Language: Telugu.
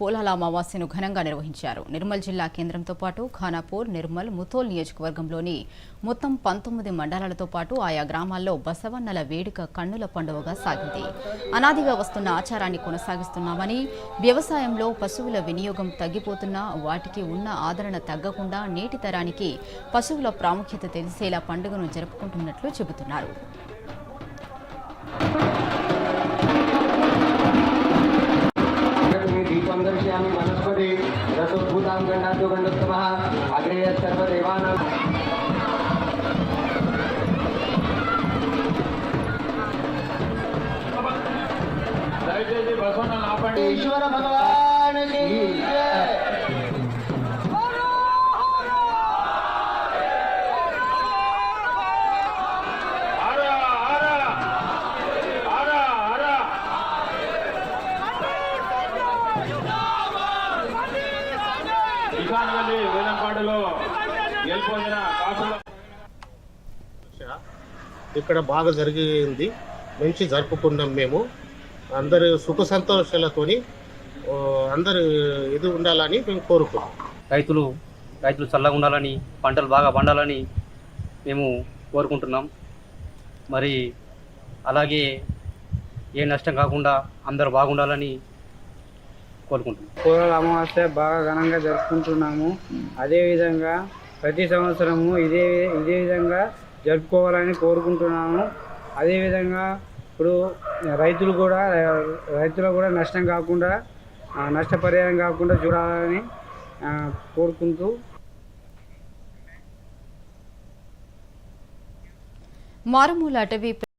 పోలాల అమావాస్యను ఘనంగా నిర్వహించారు. నిర్మల్ జిల్లా కేంద్రంతో పాటు ఖానాపూర్ నిర్మల్ ముథోల్ నియోజకవర్గంలోని మొత్తం పంతొమ్మిది మండలాలతో పాటు ఆయా గ్రామాల్లో బసవన్నల వేడుక కన్నుల పండుగగా సాగింది. అనాదిగా వస్తున్న ఆచారాన్ని కొనసాగిస్తున్నామని వ్యవసాయంలో పశువుల వినియోగం తగ్గిపోతున్నా వాటికి ఉన్న ఆదరణ తగ్గకుండా నేటి తరానికి పశువుల ప్రాముఖ్యత తెలిసేలా పండుగను జరుపుకుంటున్నట్లు చెబుతున్నారు. ॐ गण्डान्तो गण्डोत्तमः अग्रे यत्सर्वदेवानां ईश्वर भगवान की కాసుల ఇక్కడ బాగా జరిగింది. మంచి జరుపుకున్నాం మేము. అందరు సుఖ సంతోషాలతోని అందరు ఇది ఉండాలని మేము కోరుకున్నాం. రైతులు రైతులు చల్లగా ఉండాలని పంటలు బాగా పండాలని మేము కోరుకుంటున్నాం. మరి అలాగే ఏ నష్టం కాకుండా అందరూ బాగుండాలని కోరుకుంటున్నాం. పూర్వల అమావాస్య బాగా ఘనంగా జరుపుకుంటున్నాము. అదేవిధంగా ప్రతి సంవత్సరము ఇదే ఇదే విధంగా జరుపుకోవాలని కోరుకుంటున్నాము. అదేవిధంగా ఇప్పుడు రైతులు కూడా రైతులకు కూడా నష్టం కాకుండా నష్టపరిహారం కాకుండా చూడాలని కోరుకుంటూ. మారుమూల అటవీ